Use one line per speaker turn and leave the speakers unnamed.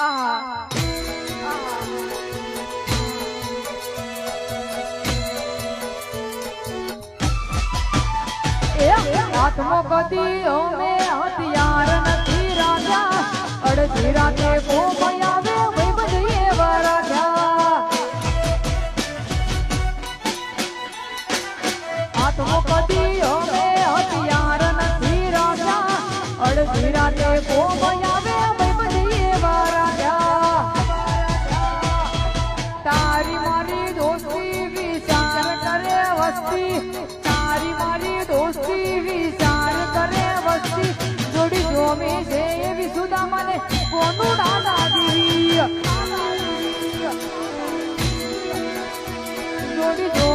આહા હાથમાં કદી અમે હથિયાર નથી રાજા. અડધી રાતે કોઈ આવે વૈ બધીએ વરાજા હાથમાં કદી અમે મસ્તી તારી મારી દોસ્તી, વિચાર કરે વસ્તી. જોડી જોમે છે એવી મને. કોનું દાદા દીવી જોડી જો